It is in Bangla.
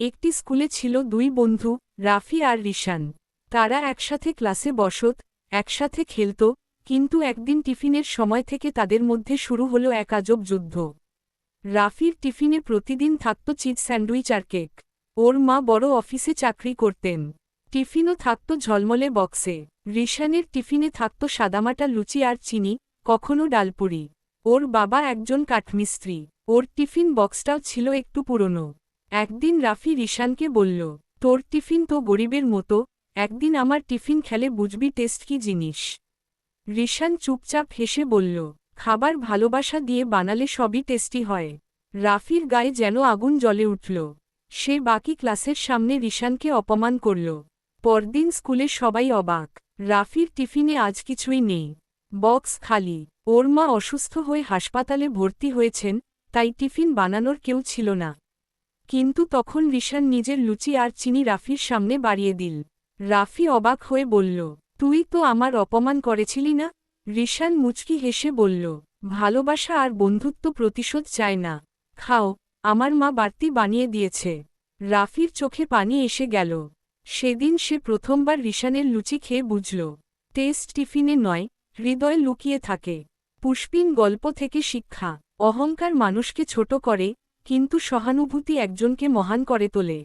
একটি স্কুলে ছিল দুই বন্ধু, রাফি আর রিশান। তারা একসাথে ক্লাসে বসত, একসাথে খেলত, কিন্তু একদিন টিফিনের সময় থেকে তাদের মধ্যে শুরু হলো এক আজব যুদ্ধ। রাফির টিফিনে প্রতিদিন থাকত চিজ স্যান্ডউইচ আর কেক। ওর মা বড় অফিসে চাকরি করতেন। টিফিনও থাকত ঝলমলে বক্সে। রিশানের টিফিনে থাকত সাদামাটা লুচি আর চিনি, কখনো ডালপুরি। ওর বাবা একজন কাঠমিস্ত্রি। ওর টিফিন বক্সটাও ছিল একটু পুরনো। একদিন রাফি রিশানকে বলল, তোর টিফিন তো গরিবের মতো, একদিন আমার টিফিন খেলে বুঝবি টেস্ট কি জিনিস? রিশান চুপচাপ হেসে বলল, খাবার ভালোবাসা দিয়ে বানালে সবই টেস্টি হয়। রাফির গায়ে যেন আগুন জ্বলে উঠল। সে বাকি ক্লাসের সামনে রিশানকে অপমান করল। পরদিন স্কুলে সবাই অবাক, রাফির টিফিনে আজ কিছুই নেই। বক্স খালি। ওর মা অসুস্থ হয়ে হাসপাতালে ভর্তি হয়েছেন, তাই টিফিন বানানোর কেউ ছিল না। কিন্তু তখন রিশান নিজের লুচি আর চিনি রাফির সামনে বাড়িয়ে দিল। রাফি অবাক হয়ে বলল, তুই তো আমার অপমান করেছিলি না? রিশান মুচকি হেসে বলল, ভালোবাসা আর বন্ধুত্ব প্রতিশোধ চায় না। খাও, আমার মা বাড়তি বানিয়ে দিয়েছে। রাফির চোখে পানি এসে গেল। সেদিন সে প্রথমবার রিশানের লুচি খেয়ে বুঝল, টেস্ট টিফিনে নয়, হৃদয় লুকিয়ে থাকে। পুষ্পিন গল্প থেকে শিক্ষা, অহংকার মানুষকে ছোট করে কিন্তু সহানুভূতি একজনকে মহান করে তোলে।